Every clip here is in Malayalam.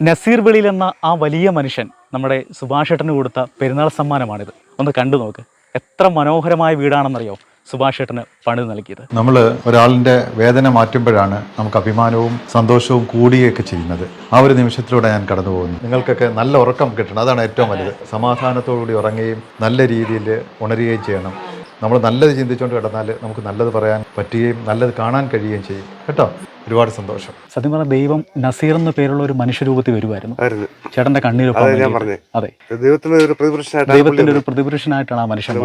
നസീർ വെളിയിൽ എന്ന ആ വലിയ മനുഷ്യൻ നമ്മുടെ സുഭാഷേട്ടന് കൊടുത്ത പെരുന്നാൾ സമ്മാനമാണിത്. ഒന്ന് കണ്ടു നോക്ക്. എത്ര മനോഹരമായ വീടാണെന്നറിയോ സുഭാഷേട്ടന് പണിത് നൽകിയത്? നമ്മൾ ഒരാളിന്റെ വേദന മാറ്റുമ്പോഴാണ് നമുക്ക് അഭിമാനവും സന്തോഷവും കൂടിയൊക്കെ ചെയ്യുന്നത്. ആ ഒരു നിമിഷത്തിലൂടെ ഞാൻ കടന്നു പോകുന്നു. നിങ്ങൾക്കൊക്കെ നല്ല ഉറക്കം കിട്ടണം. അതാണ് ഏറ്റവും വലുത്. സമാധാനത്തോടുകൂടി ഉറങ്ങുകയും നല്ല രീതിയിൽ ഉണരുകയും ചെയ്യണം. നമ്മൾ നല്ലത് ചിന്തിച്ചുകൊണ്ട് കിടന്നാൽ നമുക്ക് നല്ലത് പറയാൻ പറ്റുകയും നല്ലത് കാണാൻ കഴിയുകയും ചെയ്യും. കേട്ടോ? ഒരുപാട് സന്തോഷം. സത്യം പറഞ്ഞ ദൈവം നസീർ എന്ന പേരുള്ള ഒരു മനുഷ്യരൂപത്തിൽ വരുമായിരുന്നു ചേട്ടന്റെ കണ്ണീരൊപ്പം അതെ ഞാൻ നൽകി. അതെ. ദൈവത്തിന് ഒരു പ്രതിപുരുഷനായിട്ടാണ് ദൈവത്തിന്റെ ഒരു പ്രതിപുരുഷനായിട്ടാണ് ആ മനുഷ്യൻ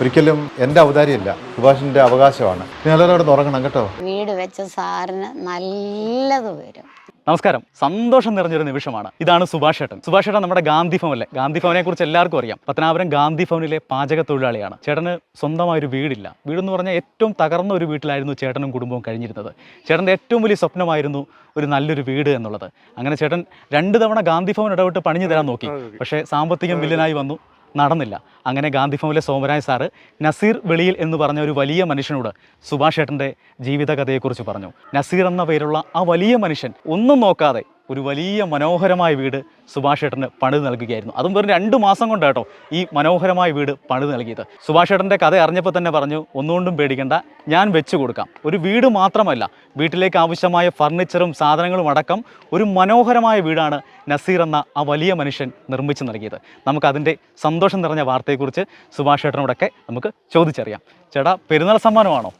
ഒരിക്കലും എന്റെ അവതാരിയല്ല സുഭാഷിന്റെ അവകാശമാണ്. നിങ്ങളോട് ഉറങ്ങണം കേട്ടോ. വീട് വെച്ച സാറിന് നല്ലത് വരും. നമസ്കാരം. സന്തോഷം നിറഞ്ഞൊരു നിമിഷമാണ്. ഇതാണ് സുഭാഷ് ഏട്ടൻ. സുഭാഷ് ഏട്ടൻ നമ്മുടെ ഗാന്ധി ഭവൻ അല്ലേ? ഗാന്ധി ഭവനെ കുറിച്ച് എല്ലാവർക്കും അറിയാം. പത്തനാപുരം ഗാന്ധി ഭവനിലെ പാചക തൊഴിലാളിയാണ്. ചേട്ടന് സ്വന്തമായ ഒരു വീടില്ല. വീടെന്ന് പറഞ്ഞാൽ ഏറ്റവും തകർന്ന ഒരു വീട്ടിലായിരുന്നു ചേട്ടനും കുടുംബവും കഴിഞ്ഞിരുന്നത്. ചേട്ടന്റെ ഏറ്റവും വലിയ സ്വപ്നമായിരുന്നു ഒരു നല്ലൊരു വീട് എന്നുള്ളത്. അങ്ങനെ ചേട്ടൻ രണ്ട് തവണ ഗാന്ധി ഭവൻ ഇടപെട്ട് പണിഞ്ഞു തരാൻ നോക്കി. പക്ഷേ സാമ്പത്തികം വില്ലനായി വന്നു. നടന്നില്ല. അങ്ങനെ ഗാന്ധി ഭവനിലെ സോമരാജ് സാറ് നസീർ വെളിയിൽ എന്ന് പറഞ്ഞ ഒരു വലിയ മനുഷ്യനോട് സുഭാഷ് ഏട്ടന്റെ ജീവിതകഥയെക്കുറിച്ച് പറഞ്ഞു. നസീർ എന്ന പേരുള്ള ആ വലിയ മനുഷ്യൻ ഒന്നും നോക്കാതെ ഒരു വലിയ മനോഹരമായ വീട് സുഭാഷ് ഏട്ടന് പണിത് നൽകുകയായിരുന്നു. അതും വെറും രണ്ട് മാസം കൊണ്ട് കേട്ടോ ഈ മനോഹരമായ വീട് പണിത് നൽകിയത്. സുഭാഷ് ഏട്ടന്റെ കഥ അറിഞ്ഞപ്പോൾ തന്നെ പറഞ്ഞു ഒന്നുകൊണ്ടും പേടിക്കേണ്ട ഞാൻ വെച്ചു കൊടുക്കാം. ഒരു വീട് മാത്രമല്ല വീട്ടിലേക്ക് ആവശ്യമായ ഫർണിച്ചറും സാധനങ്ങളും അടക്കം ഒരു മനോഹരമായ വീടാണ് നസീർ എന്ന ആ വലിയ മനുഷ്യൻ നിർമ്മിച്ചു നൽകിയത്. നമുക്കതിന്റെ സന്തോഷം നിറഞ്ഞ വാർത്തയെക്കുറിച്ച് സുഭാഷ് ഏട്ടനോടൊക്കെ നമുക്ക് ചോദിച്ചറിയാം. ചേട്ടാ പെരുന്നാൾ സമ്മാനമാണോ?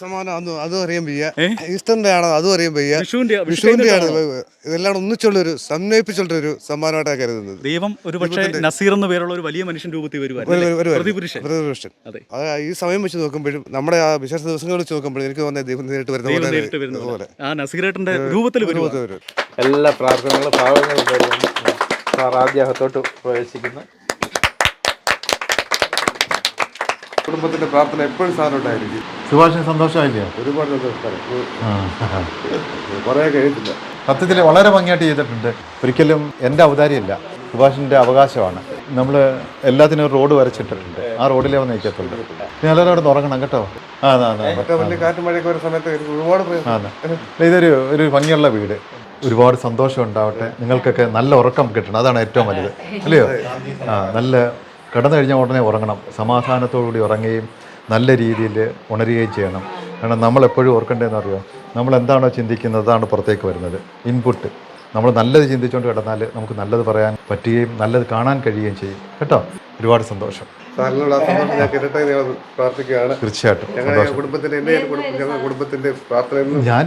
സമ്മാനം അതും അറിയാൻ വയ്യ. ഈസ്റ്ററിന്റെ ആണോ അതും അറിയാൻ വയ്യ. വിഷുവിന്റെ വിഷുവിന്റെ ആണ് ഇതെല്ലാം ഒന്നിച്ചുള്ളൊരു സമന്വയിപ്പിച്ചുള്ളൊരു സമ്മാനമായിട്ടാണ് കരുതുന്നത്. ദൈവം ഒരു പക്ഷേ നസീർ എന്ന പേരുള്ള ഒരു വലിയ മനുഷ്യൻ രൂപത്തിൽ പ്രതിപുരുഷൻ. അതെ. ഈ സമയം വെച്ച് നോക്കുമ്പോഴും നമ്മുടെ ആ വിശേഷ ദിവസങ്ങൾ വെച്ച് നോക്കുമ്പോഴും എനിക്ക് തോന്നുന്നത് ദൈവം നേരിട്ട് വരുന്ന പോലെ വരുന്നത് ആ നസീറേട്ടന്റെ രൂപത്തിൽ എല്ലാ പ്രാർത്ഥനകളും ഭാവങ്ങളും നേരുന്നു സാർ ആദ്യ അകത്തോട്ട് പ്രവേശിക്കുന്നു. കുടുംബത്തിന്റെ പ്രാർത്ഥന എപ്പോഴും സാറിനുണ്ടായിരിക്കും സുഭാഷിന് സന്തോഷമായില്ലേ? ഒരുപാട് സന്തോഷം ആ. കുറേ കഴിയത്തില്ല. സത്യത്തിൽ വളരെ ഭംഗിയായിട്ട് ചെയ്തിട്ടുണ്ട്. ഒരിക്കലും എന്റെ അവതാരിയല്ല സുഭാഷിന്റെ അവകാശമാണ്. നമ്മൾ എല്ലാത്തിനും ഒരു റോഡ് വരച്ചിട്ടിട്ടുണ്ട്. ആ റോഡിലേ വന്ന് നിൽക്കത്തുണ്ട് എല്ലാവരും അവിടെ ഉറങ്ങണം കേട്ടോ. ആ ഇതൊരു ഒരു ഭംഗിയുള്ള വീട്. ഒരുപാട് സന്തോഷം ഉണ്ടാവട്ടെ. നിങ്ങൾക്കൊക്കെ നല്ല ഉറക്കം കിട്ടണം. അതാണ് ഏറ്റവും വലുത്. അല്ലയോ? ആ നല്ല കിടന്നു കഴിഞ്ഞാൽ ഉടനെ ഉറങ്ങണം. സമാധാനത്തോടുകൂടി ഉറങ്ങുകയും നല്ല രീതിയിൽ ഉണരുകയും ചെയ്യണം. കാരണം നമ്മൾ എപ്പോഴും ഓർക്കേണ്ടതെന്ന് അറിയോ? നമ്മൾ എന്താണോ ചിന്തിക്കുന്നത് അതാണ് പുറത്തേക്ക് വരുന്നത്. ഇൻപുട്ട്. നമ്മൾ നല്ലത് ചിന്തിച്ചുകൊണ്ട് കിടന്നാൽ നമുക്ക് നല്ലത് പറയാൻ പറ്റുകയും നല്ലത് കാണാൻ കഴിയുകയും ചെയ്യും. കേട്ടോ? ഒരുപാട് സന്തോഷം. തീർച്ചയായിട്ടും.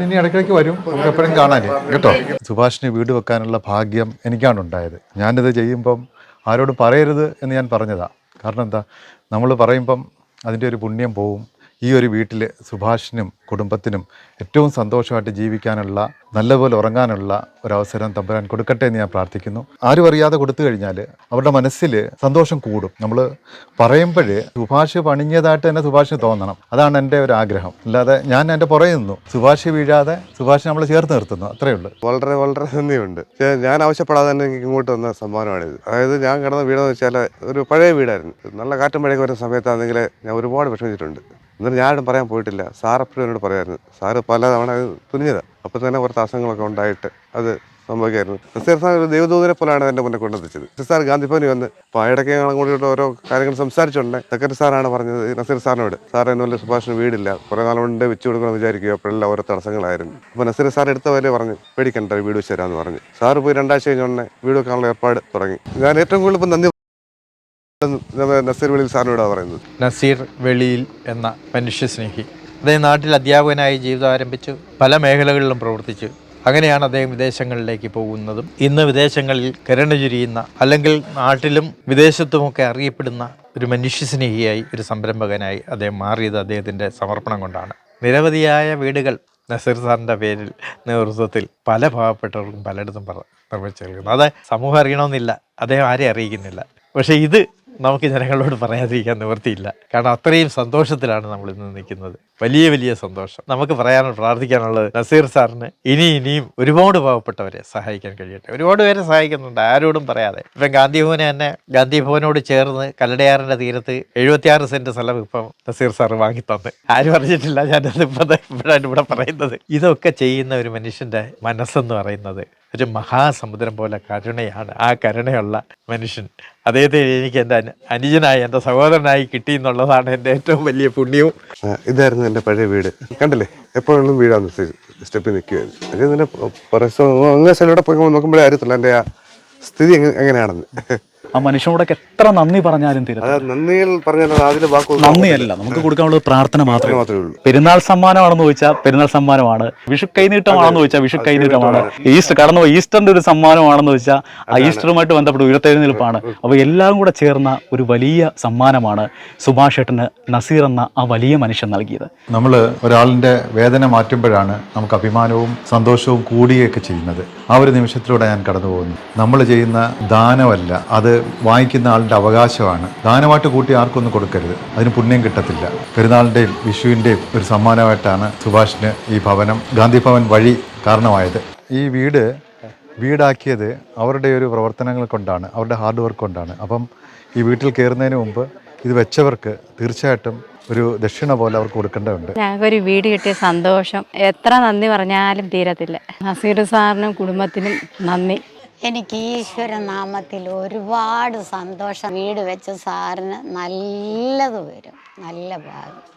ഇനി ഇടയ്ക്കിടയ്ക്ക് വരും. നമുക്ക് എപ്പോഴും കാണാൻ. കേട്ടോ? സുഭാഷിന് വീട് വെക്കാനുള്ള ഭാഗ്യം എനിക്കാണ് ഉണ്ടായത്. ഞാനിത് ചെയ്യുമ്പം ആരോടും പറയരുത് എന്ന് ഞാൻ പറഞ്ഞതാണ് കാരണം എന്താ? നമ്മൾ പറയുമ്പം അതിന്റെ ഒരു പുണ്യം പോവും. ഈ ഒരു വീട്ടിൽ സുഭാഷിനും കുടുംബത്തിനും ഏറ്റവും സന്തോഷമായിട്ട് ജീവിക്കാനുള്ള നല്ലപോലെ ഉറങ്ങാനുള്ള ഒരവസരം തമ്പുരാൻ കൊടുക്കട്ടെ എന്ന് ഞാൻ പ്രാർത്ഥിക്കുന്നു. ആരും അറിയാതെ കൊടുത്തു കഴിഞ്ഞാൽ അവരുടെ മനസ്സിൽ സന്തോഷം കൂടും. നമ്മൾ പറയുമ്പോൾ സുഭാഷ് പണിഞ്ഞതായിട്ട് തന്നെ സുഭാഷിന് തോന്നണം. അതാണ് എന്റെ ഒരു ആഗ്രഹം. അല്ലാതെ ഞാൻ എന്റെ പുറകെ നിന്നു. സുഭാഷ് വീഴാതെ സുഭാഷ് നമ്മൾ ചേർത്ത് നിർത്തുന്നു. അത്രയേ ഉള്ളൂ. വളരെ വളരെ നന്ദിയുണ്ട്. ഞാൻ ആവശ്യപ്പെടാതെ തന്നെ എനിക്ക് ഇങ്ങോട്ട് വന്ന സമ്മാനമാണിത്. അതായത് ഞാൻ കിടന്ന വീടെന്ന് വെച്ചാൽ ഒരു പഴയ വീടായിരുന്നു. നല്ല കാറ്റും മഴയൊക്കെ വരുന്ന സമയത്താണെങ്കിൽ ഞാൻ ഒരുപാട് വിഷമിച്ചിട്ടുണ്ട്. എന്നിട്ട് ഞാനും പറയാൻ പോയിട്ടില്ല. സാർ എപ്പോഴും എന്നോട് പറയായിരുന്നു. സാറ് പല തവണ അത് തുനിഞ്ഞതാണ് അപ്പോൾ തന്നെ കുറച്ച് അസുഖങ്ങളൊക്കെ ഉണ്ടായിട്ട് അത് സംഭവിക്കായിരുന്നു. നസീർ സാർ ഒരു ദൈവദൂതനെ പോലെയാണ് എന്റെ മുന്നേ കൊണ്ടെത്തിച്ചത്. നസീർ സാർ ഗാന്ധിഭവനിൽ വന്ന് അപ്പോൾ ഇടയ്ക്ക് ഞങ്ങൾ കൂടിയിട്ട് ഓരോ കാര്യങ്ങൾ സംസാരിച്ചുകൊണ്ട് സെക്രട്ടറി സാറാണ് പറഞ്ഞത് നസീർ സാറിനോട്. സാർ എന്നെ വല്ല സുഭാഷിന് വീടില്ല. കുറേ നാൾ കൊണ്ട് വെച്ച് കൊടുക്കണം വിചാരിക്കുക അപ്പോഴെല്ലാം ഓരോ തടസ്സങ്ങളായിരുന്നു. അപ്പോൾ നസീർ സാർ എടുത്ത വരെ പറഞ്ഞു പേടിക്കണ്ട വീട് വെച്ച് തരാമെന്ന് പറഞ്ഞു. സാറ് പോയി രണ്ടാഴ്ച കഴിഞ്ഞ ഉടനെ വീട് വെക്കാനുള്ള ഏർപ്പാട് തുടങ്ങി. ഞാൻ ഏറ്റവും കൂടുതൽ ഇപ്പം നന്ദി നസീർ വെളിയിൽ സാറിനോടാണ് പറയുന്നത്. നസീർ വെളിയിൽ എന്ന മനുഷ്യസ്നേഹി അദ്ദേഹം നാട്ടിൽ അധ്യാപകനായി ജീവിതം ആരംഭിച്ചു പല മേഖലകളിലും പ്രവർത്തിച്ചു. അങ്ങനെയാണ് അദ്ദേഹം വിദേശങ്ങളിലേക്ക് പോകുന്നതും ഇന്ന് വിദേശങ്ങളിൽ കരണ ചുരിയുന്ന അല്ലെങ്കിൽ നാട്ടിലും വിദേശത്തുമൊക്കെ അറിയപ്പെടുന്ന ഒരു മനുഷ്യസ്നേഹിയായി ഒരു സംരംഭകനായി അദ്ദേഹം മാറിയത് അദ്ദേഹത്തിന്റെ സമർപ്പണം കൊണ്ടാണ്. നിരവധിയായ വീടുകൾ നസീർ സാറിന്റെ പേരിൽ നേതൃത്വത്തിൽ പല പാവപ്പെട്ടവർക്കും പലയിടത്തും നിർമ്മിച്ചു നൽകുന്നു. അത് സമൂഹം അറിയണമെന്നില്ല അദ്ദേഹം ആരെയും അറിയിക്കുന്നില്ല. പക്ഷേ ഇത് നമുക്ക് ജനങ്ങളോട് പറയാതിരിക്കാൻ നിവൃത്തിയില്ല. കാരണം അത്രയും സന്തോഷത്തിലാണ് നമ്മൾ ഇന്ന് നിൽക്കുന്നത്. വലിയ വലിയ സന്തോഷം. നമുക്ക് പറയാനുള്ള പ്രാർത്ഥിക്കാനുള്ളത് നസീർ സാറിന് ഇനി ഇനിയും ഒരുപാട് പാവപ്പെട്ടവരെ സഹായിക്കാൻ കഴിയട്ടെ. ഒരുപാട് പേരെ സഹായിക്കുന്നുണ്ട്. ആരോടും പറയാതെ. ഇപ്പം ഗാന്ധി ഭവന് തന്നെ ഗാന്ധി ഭവനോട് ചേർന്ന് കല്ലടയാറിന്റെ തീരത്ത് എഴുപത്തിയാറ് സെന്റ് സ്ഥലം ഇപ്പം നസീർ സാർ വാങ്ങി തന്ന് ആരും അറിഞ്ഞിട്ടില്ല ഞാനത് ഇപ്പം ഇപ്പോഴാണ് ഇവിടെ പറയുന്നത്. ഇതൊക്കെ ചെയ്യുന്ന ഒരു മനുഷ്യന്റെ മനസ്സെന്ന് പറയുന്നത് ഒരു മഹാസമുദ്രം പോലെ കരുണയാണ് ആ കരുണയുള്ള മനുഷ്യൻ. അദ്ദേഹത്തെ എനിക്ക് എന്റെ അനു- അനുജനായി എന്റെ സഹോദരനായി കിട്ടി എന്നുള്ളതാണ് എന്റെ ഏറ്റവും വലിയ പുണ്യവും. ഇതായിരുന്നു എന്റെ പഴയ വീട്. കണ്ടില്ലേ? എപ്പോഴും വീടാന്ന് സ്റ്റെപ്പിൽ നിൽക്കുകയായിരുന്നു. സൈഡിലൂടെ പോയി നോക്കുമ്പോഴേ അറിയത്തില്ല എന്റെ ആ സ്ഥിതി എങ്ങ- എങ്ങനെയാണെന്ന്. ആ മനുഷ്യനോടൊക്കെ എത്ര നന്ദി പറഞ്ഞാലും നന്ദിയല്ല നമുക്ക് കൊടുക്കാനുള്ള പ്രാർത്ഥന മാത്രമേ മാത്രമേ ഉള്ളൂ. പെരുന്നാൾ സമ്മാനമാണെന്ന് ചോദിച്ചാൽ പെരുന്നാൾ സമ്മാനമാണ്. വിഷു കൈനീട്ടമാണെന്ന് ചോദിച്ചാൽ വിഷു കൈനീട്ടമാണ്. ഈസ്റ്റർ കടന്നു ഈസ്റ്ററിന്റെ ഒരു സമ്മാനമാണെന്ന് വെച്ചാൽ ആ ഈസ്റ്ററുമായിട്ട് ബന്ധപ്പെട്ട് ഉയർത്തെഴുന്നേൽപ്പാണ്. അപ്പോൾ എല്ലാം കൂടെ ചേർന്ന ഒരു വലിയ സമ്മാനമാണ് സുഭാഷ് ഏട്ടന് നസീർ എന്ന ആ വലിയ മനുഷ്യൻ നൽകിയത്. നമ്മൾ ഒരാളിന്റെ വേദന മാറ്റുമ്പോഴാണ് നമുക്ക് അഭിമാനവും സന്തോഷവും കൂടിയൊക്കെ ചെയ്യുന്നത്. ആ ഒരു നിമിഷത്തിലൂടെ ഞാൻ കടന്നു പോകുന്നു നമ്മൾ ചെയ്യുന്ന ദാനമല്ല അത് വാങ്ങിക്കുന്ന ആളുടെ അവകാശമാണ്. ദാനമായിട്ട് കൂട്ടി ആർക്കൊന്നും കൊടുക്കരുത്. അതിന് പുണ്യം കിട്ടത്തില്ല. പെരുന്നാളിന്റെയും വിഷുവിന്റെയും ഒരു സമ്മാനമായിട്ടാണ് സുഭാഷിന് ഈ ഭവനം ഗാന്ധി ഭവൻ വഴി കാരണമായത്. ഈ വീട് വീടാക്കിയത് അവരുടെ ഒരു പ്രവർത്തനങ്ങൾ കൊണ്ടാണ് അവരുടെ ഹാർഡ് വർക്ക് കൊണ്ടാണ്. അപ്പം ഈ വീട്ടിൽ കയറുന്നതിന് മുമ്പ് ഇത് വെച്ചവർക്ക് തീർച്ചയായിട്ടും ഒരു ദക്ഷിണ പോലെ അവർക്ക് കൊടുക്കേണ്ടതുണ്ട്. ഞങ്ങൾക്കൊരു വീട് കിട്ടിയ സന്തോഷം. എത്ര നന്ദി പറഞ്ഞാലും തീരത്തില്ല. നസീർ സാറിനും കുടുംബത്തിനും നന്ദി. എനിക്ക് ഈശ്വര നാമത്തിൽ ഒരുപാട് സന്തോഷം. വീട് വെച്ച സാറിന് നല്ലത് വരും. നല്ല ഭാഗ്യം.